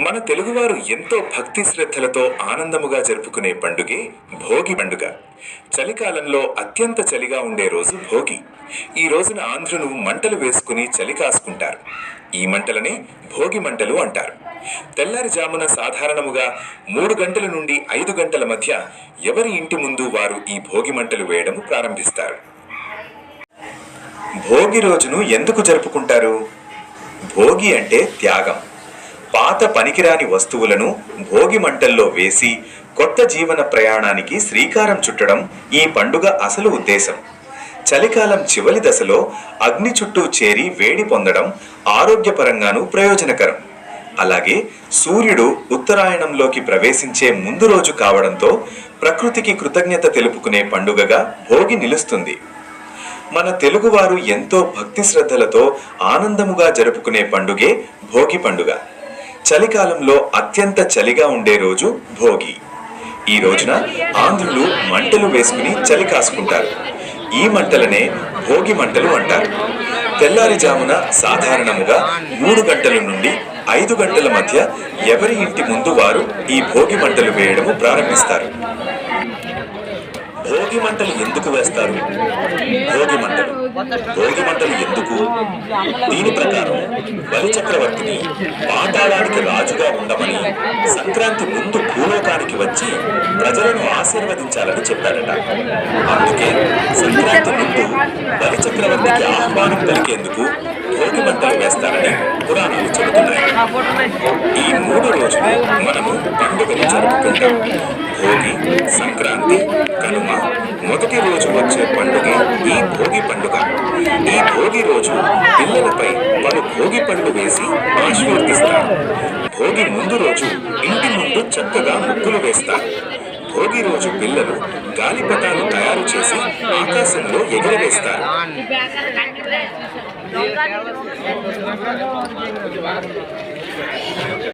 మన తెలుగువారు ఎంతో భక్తి శ్రద్ధలతో ఆనందముగా జరుపుకునే పండుగే భోగి పండుగ. చలికాలంలో అత్యంత చలిగా ఉండే రోజు భోగి. ఈ రోజున ఆంధ్రులు మంటలు వేసుకుని చలి కాసుకుంటారు. ఈ మంటలనే భోగి మంటలు అంటారు. తెల్లారిజామున సాధారణముగా మూడు గంటల నుండి ఐదు గంటల మధ్య ఎవరి ఇంటి ముందు వారు ఈ భోగి మంటలు వేయడం ప్రారంభిస్తారు? భోగి రోజును ఎందుకు జరుపుకుంటారు? భోగి అంటే త్యాగం. పాత పనికిరాని వస్తువులను భోగి మంటల్లో వేసి కొత్త జీవన ప్రయాణానికి శ్రీకారం చుట్టడం ఈ పండుగ అసలు ఉద్దేశం. చలికాలం చివరి దశలో అగ్ని చుట్టూ చేరి వేడి పొందడం ఆరోగ్యపరంగానూ ప్రయోజనకరం. అలాగే సూర్యుడు ఉత్తరాయణంలోకి ప్రవేశించే ముందు రోజు కావడంతో ప్రకృతికి కృతజ్ఞత తెలుపుకునే పండుగగా భోగి నిలుస్తుంది. మన తెలుగువారు ఎంతో భక్తి శ్రద్ధలతో ఆనందముగా జరుపుకునే పండుగే భోగి పండుగ. చలికాలంలో అత్యంత చలిగా ఉండే రోజు భోగి. ఈ రోజున ఆంధ్రులు మంటలు వేసుకుని చలి కాసుకుంటారు. ఈ మంటలనే భోగి మంటలు అంటారు. తెల్లారిజామున సాధారణముగా మూడు గంటల నుండి ఐదు గంటల మధ్య ఎవరి ఇంటి ముందు వారు ఈ భోగి మంటలు వేయడము ప్రారంభిస్తారు. భోగి మంటలు ఎందుకు వేస్తారు? భోగి మంటలు భోగి మంటలు ఎందుకు? దీని ప్రకారం బలిచక్రవర్తిని పాతాళానికి రాజుగా ఉండమని సంక్రాంతి ముందు భూలోకానికి వచ్చి ప్రజలను ఆశీర్వదించాలని చెప్పారట. అందుకే సంక్రాంతి ముందు బలిచక్రవర్తికి ఆహ్వానం పలికేందుకు భోగి మంటలు వేస్తారని పురాణాలు చెబుతున్నాయి. ఈ మూడు రోజులు మనము పండుగలు జరుపుకుంటాం. భోగి సంక్రాంతి కనుమ మొదటి రోజు వచ్చే పండుగ ఈ భోగి పండుగ ఈ భోగి రోజు పిల్లలపై పలు భోగి పండు వేసి ఆశీర్వదిస్తారు. భోగి ముందు రోజు ఇంటి ముందు చక్కగా ముగ్గులు వేస్తారు. భోగి రోజు పిల్లలు గాలిపటాలు తయారు చేసి ఆకాశంలో ఎగురవేస్తారు.